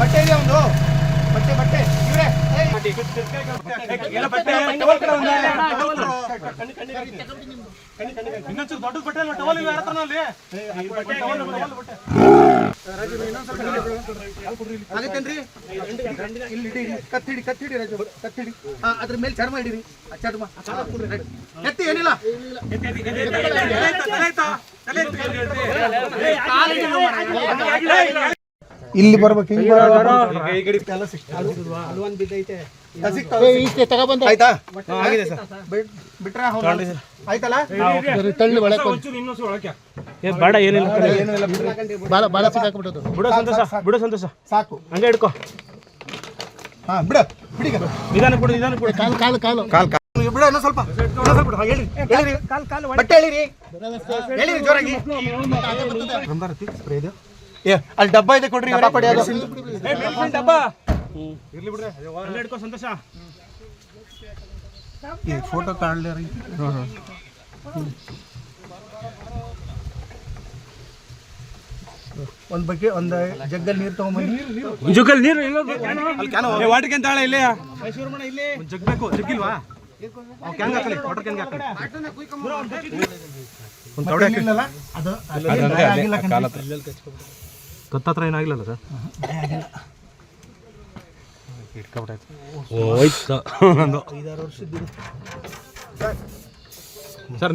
ಬಟ್ಟೆ ಇದೆ ಒಂದು. ಬಟ್ಟೆ ಬಟ್ಟೆ. ಇವರೇ ದೊಡ್ಡ ಬಟ್ಟೆ. ಅಲ್ಲ? ಟವಲ್ ಇವೆ ಹತ್ರ ಅಲ್ಲಿ ಕತ್ತಿ ಕತ್ತಿಡಿ ಕತ್ತಿಡಿ ರಾಜು ಕತ್ತಿಡಿ. ಅದ್ರ ಮೇಲೆ ಚರ್ಮ ಇಡೀರಿ. ಚರ್ಮ. ಎತ್ತಿ ಏನಿಲ್ಲ. ಇಲ್ಲಿ ಬರ್ಬೇಕು ಹಿಂಗ್ ಆಯ್ತಾ? ಆಗಿದೆ ಸರ್. ಬಿಟ್ರೆ ಆಯ್ತಲ್ಲ? ತಳ್ಳಿ ಒಳಗೆ ಒಂಚೂರು ಇನ್ನೊಂಚೂರು ಒಳಕ್ಕೆ. ಏ ಬೇಡ ಏನಿಲ್ಲ ಸಿಕ್ಕಾಕ್ಬಿಟ್ಟದು ಬಿಡೋ. ಸಂತೋಷ ಬಿಡೋ ಸಂತೋಷ. ಸಾಕು. ಹಂಗೆ ಹಿಡ್ಕೋ. ಹಾ ಬಿಡ ಬಿಡಿಗ ನಿಧಾನ ಬಿಡು ನಿಧಾನ ಬಿಡು ಕಾಲು ಕಾಲು ಕಾಲು. ಕಾಲ್ ಕಾಲು. ಬಿಡ ಇನ್ನೊಂದ್ ಸ್ವಲ್ಪ. ಇನ್ನೊಂದ್ ಸ್ವಲ್ಪ ಬಿಡು. ಹಾ, ಹೇಳಿರಿ ಹೇಳಿರಿ ಬಟ್ಟೆ ಹೇಳಿರಿ ಹೇಳಿರಿ ಜೋರಾಗಿ. ಸ್ಪ್ರೇ ಇದು ಏ ಅಲ್ಲಿ ಡಬ್ಬ ಇದೆ ಕೊಡ್ರಿ ಡಬ್ಬ ಕೊಡಿ ಅದು. ಏ ಮೆಣಸಿನ ಡಬ್ಬ. ಇರ್ಲಿ ಬಿಡ್ರಿ ಸಂತೋಷ. ಫೋಟೋ ಕಾಣಲಿ ಒಂದ್ ಬಗ್ಗೆ ಒಂದ್ ಜಗ್ಗಲ್ ನೀರ್ ತಗೊಂಬನ್ನಿ. ಜಗ್ಗಲ್ ನೀರು ಇಲ್ಲ ವಾಟರ್ ಕ್ಯಾನ್ ತಾಳ ಇಲ್ಲೇ. ಒಂದ್ ಜಗ್ ಬೇಕು ಜಗ್ಗಿಲ್ವಾ? ಕ್ಯಾನ್ ಹಾಕಲಿ ವಾಟರ್ ಕ್ಯಾನ್ ಹಾಕಲಿ. ಒಂದ್ ಅದು ಆಗಿಲ್ಲ. ಕತ್ತತ್ರ ಏನಾಗಿಲ್ಲಲ್ಲ ಸರ್? ಹೋಯ್ತು ಸರ್. ನೀರು